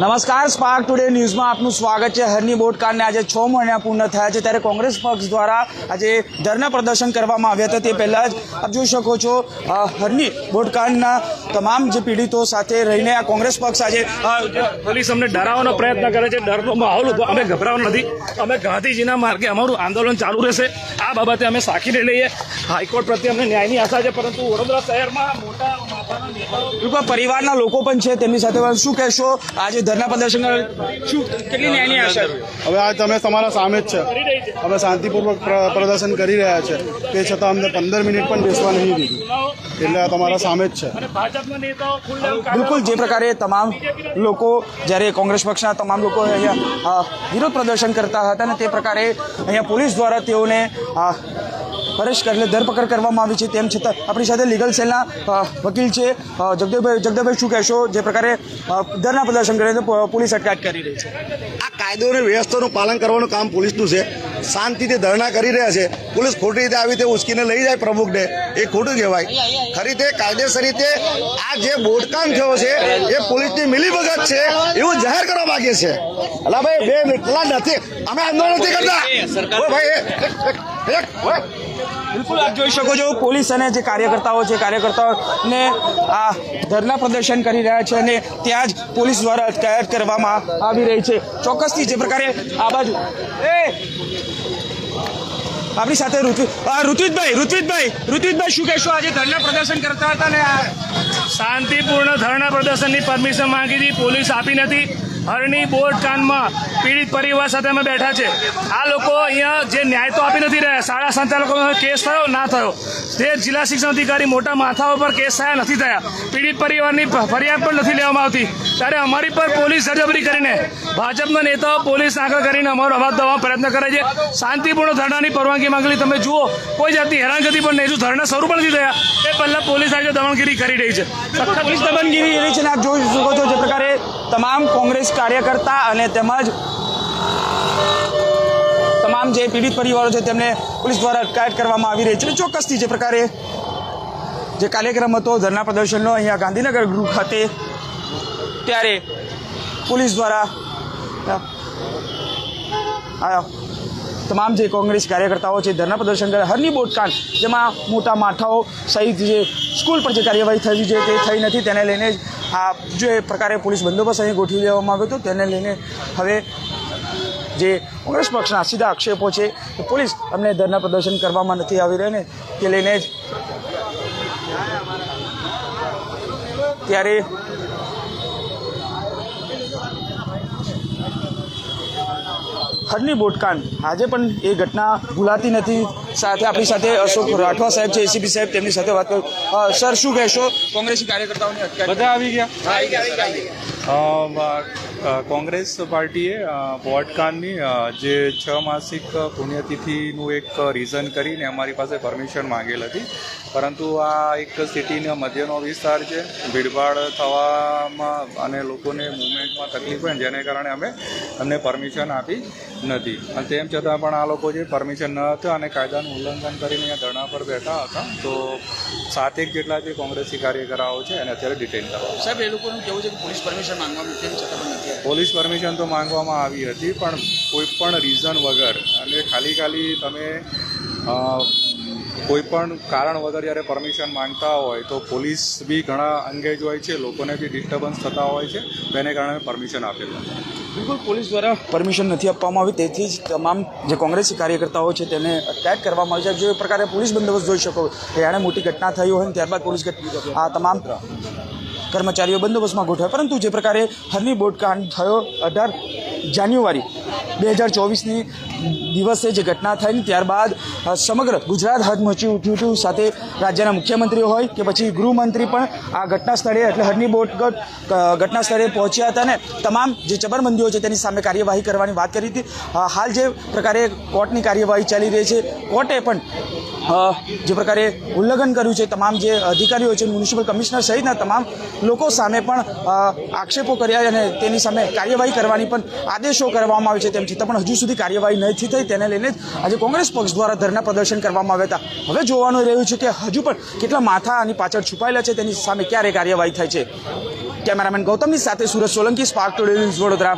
નમસ્કાર spark today ન્યૂઝમાં આપનું સ્વાગત છે. હરની બોટકાંડને આજે છ મહિના પૂર્ણ થયા છે. ત્યારે કોંગ્રેસ પક્ષ દ્વારા આજે ધરના પ્રદર્શન કરવામાં આવ્યા હતા. તે પહેલાં જ આપ જોઈ શકો છો હરની બોટકાંડના તમામ જે પીડિતો સાથે રહીને આ કોંગ્રેસ પક્ષ આજે પોલીસ અમને ડરાવવાનો પ્રયત્ન કરે છે. ડરનો માહોલ ઊભો અમે ગભરાવા નથી. અમે ગાંધીજીના માર્ગે અમારું આંદોલન ચાલુ રહેશે. આ બાબતે અમે સાખીને લઈએ. હાઈકોર્ટ પ્રત્યે અમને ન્યાયની આશા છે, પરંતુ વડોદરા શહેરમાં મોટા ટૂંકમાં પરિવારના લોકો પણ છે તેમની સાથે શું કહેશો? આજે ધરના પ્રદર્શન શું કેટલી ન્યાયની આશા હવે આજ તમે તમારા સામે જ છે. અમે શાંતિપૂર્વક પ્ર- પ્રદર્શન કરી રહ્યા છે. તે છતાં અમને પંદર મિનિટ પણ બેસવા નહીં દીધું. એટલે આ તમારા સામે જ છે. બિલકુલ જે પ્રકારે તમામ લોકો જ્યારે કોંગ્રેસ પક્ષના તમામ લોકો અહીંયા વિરોધ પ્રદર્શન કરતા હતા અને તે પ્રકારે અહીંયા પોલીસ દ્વારા તેઓને અરેસ્ટ કરી ધરપકડ કરવામાં આવી છે તેમ છતાં આપણી સાથે લીગલ સેલના વકીલ છે જગદેવભાઈ જગદેવભાઈ શું કહેશો? જે પ્રકારે ધરના પ્રદર્શન કરે તો પોલીસ અટકાયત કરી રહી છે. આ કાયદો અને વ્યવસ્થાનું પાલન કરવાનું કામ પોલીસનું છે. શાંતિથી ધરણા કરી રહ્યા છે. પોલીસ ખોટી રીતે આવી રીતે ઉશ્કીને લઈ જાય પ્રમુખને એ ખોટું કહેવાય. ખરી રીતે કાયદેસર રીતે આ જે બોટકામ થયો છે એ પોલીસની મિલીભગત છે એવું જાહેર કરવા માંગે છે. અલા ભાઈ બે મિનિટ પેલા નથી અમે આંદોલન નથી કરતા. ભાઈ એક- એક- એક- ઓય. બિલકુલ, આપ જોઈ શકો છો, પોલીસ અને જે કાર્યકર્તાઓ છે, કાર્યકર્તાઓને આ ધરના પ્રદર્શન કરી રહ્યા છે અને ત્યાં જ પોલીસ દ્વારા અટકાયત કરવામાં આવી રહી છે. ચોક્કસથી જે પ્રકારે આ બાજુ એ! આપણી સાથે ઋતુ ઋત્વિજભાઈ ઋત્વિજભાઈ ઋત્વિજભાઈ, શું કહેશો? આજે ધરના પ્રદર્શન કરતા હતા ને શાંતિપૂર્ણ ધરના પ્રદર્શનની પરમિશન માંગી હતી, પોલીસ આપી નથી. હરણી બોર્ડ કાનમાં પીડિત પરિવાર સાથે અમે બેઠા છે. આ લોકો અહીંયા જે ન્યાય તો આપી નથી રહ્યા, શાળા સંચાલકોનો કેસ થયો ના થયો? તે જિલ્લા શિક્ષણ અધિકારી મોટા માથાઓ પર કેસ થયા નથી થયા. પીડિત પરિવારની ફરિયાદ પણ નથી લેવામાં આવતી. ત્યારે અમારી પર પોલીસ ધરજબરી કરીને, ભાજપના નેતાઓ પોલીસ આગળ કરીને અમારો અવાજ દવા પ્રયત્ન કરે છે. શાંતિપૂર્ણ ધરણાની પરવાનગી માંગેલી. તમે જુઓ, કોઈ જાતની હેરાનગતિ પણ નહીં. જો ધરણા શરૂ પણ નથી થયા. એ પહેલાં પોલીસ આજે દમણગીરી કરી રહી છે. પોલીસ દમણગીરી રહી છે આપ જોઈ શકો છો તમામ કોંગ્રેસ કાર્યકર્તા અને તેમજ તમામ જે પીડિત પરિવારો છે તેમને પોલીસ દ્વારા અટકાયત કરવામાં આવી રહી છે અને ચોક્કસથી જે પ્રકારે જે કાર્યક્રમ હતો ધરના પ્રદર્શનનો અહીંયા ગાંધીનગર ગૃહ ખાતે, ત્યારે પોલીસ દ્વારા તમામ જે કોંગ્રેસ કાર્યકર્તાઓ છે ધરના પ્રદર્શન કરે, હરની બોટકાંડ જેમાં મોટા માથાઓ સહિત જે સ્કૂલ પર જે કાર્યવાહી થઈ છે તે થઈ નથી, તેને લઈને આ જે પ્રકારે પોલીસ બંદોબસ્ત અહીં ગોઠવી દેવામાં આવ્યો હતો, તેને લઈને હવે જે કોંગ્રેસ પક્ષના સીધા આક્ષેપો છે કે પોલીસ અમને ધરના પ્રદર્શન કરવામાં નથી આવી રહી ને તે લઈને જ ત્યારે હરની બોટકાન. આજે પણ એ ઘટના ભૂલાતી નથી. સાથે આપણી સાથે અશોક રાઠવા સાહેબ છે એસીપી સાહેબ તેમની સાથે વાત કરું. સર શું કહેશો? કોંગ્રેસી કાર્યકર્તાઓની બધા આવી ગયા. કોંગ્રેસ પાર્ટીએ બોટકાનની જે છ માસિક પુણ્યતિથિનું એક રીઝન કરીને અમારી પાસે પરમિશન માંગેલ હતી. પરંતુ આ એક સિટીના મધ્યનો વિસ્તાર છે. ભીડભાડ થવામાં અને લોકોને મુવમેન્ટમાં તકલીફ હોય જેને કારણે અમે અમને પરમિશન આપી નથી. અને તેમ છતાં પણ આ લોકો જે પરમિશન ન હતા અને કાયદાનું ઉલ્લંઘન કરીને અહીંયા ધરણા પર બેઠા હતા તો સાતેક જેટલા જે કોંગ્રેસી કાર્યકરાઓ છે એને અત્યારે ડિટેન કરવા સાહેબ એ લોકોનું કેવું છે કે પોલીસ પરમિશન માંગવાનું તેમ છતાં નથી પોલીસ પરમિશન તો માંગવામાં આવી હતી પણ કોઈ પણ રીઝન વગર અને ખાલી ખાલી તમે અ, કોઈ પણ કારણ વગર જ્યારે પરમિશન માંગતા હોય તો પોલીસ બી ઘણા અંગેજ હોય છે લોકોને બી ડિસ્ટર્બન્સ થતા હોય છે તેને કારણે પરમિશન આપેલું બિલકુલ પોલીસ દ્વારા પરમિશન નથી આપવામાં આવી. તેથી જ તમામ જે કોંગ્રેસી કાર્યકર્તાઓ છે તેને અટેક કરવામાં આવી છે. જે પ્રકારે પોલીસ બંદોબસ્ત જોઈ શકો. એણે મોટી ઘટના થઈ હોય ને ત્યારબાદ પોલીસ આ તમામ કર્મચારીઓ બંદોબસ્તમાં ગોઠવાય. પરંતુ જે પ્રકારે હરની બોટકાંડ થયો અઢાર જાન્યુઆરી બે હજાર ચોવીસની દિવસે જે ઘટના થઈ ને ત્યારબાદ સમગ્ર ગુજરાત હદમચી ઉઠ્યું હતું. સાથે રાજ્યના મુખ્યમંત્રી હોય કે પછી ગૃહમંત્રી પણ આ ઘટના સ્થળે એટલે હરની બોટ ઘટના સ્થળે પહોંચ્યા હતા અને તમામ જે ચબરબંધીઓ છે તેની સામે કાર્યવાહી કરવાની વાત કરી હતી. હાલ જે પ્રકારે કોર્ટની કાર્યવાહી ચાલી રહી છે, કોર્ટે પણ જે પ્રકારે ઉલ્લંઘન કર્યું છે, તમામ જે અધિકારીઓ છે, મ્યુનિસિપલ કમિશનર સહિતના તમામ લોકો સામે પણ આક્ષેપો કર્યા અને તેની સામે કાર્યવાહી કરવાની પણ આદેશો કરવામાં આવે છે. તેમ છતાં પણ હજુ સુધી કાર્યવાહી નથી થઈ તેને લઈને આજે કોંગ્રેસ પક્ષ દ્વારા ધરના પ્રદર્શન કરવામાં આવ્યા હતા. હવે જોવાનું રહ્યું છે કે હજુ પણ કેટલા માથા આની પાછળ છુપાયેલા છે, તેની સામે ક્યારે કાર્યવાહી થાય છે? કેમેરામેન ગૌતમની સાથે સુરત સોલંકી, સ્પાર્ક ન્યૂઝ વડોદરા.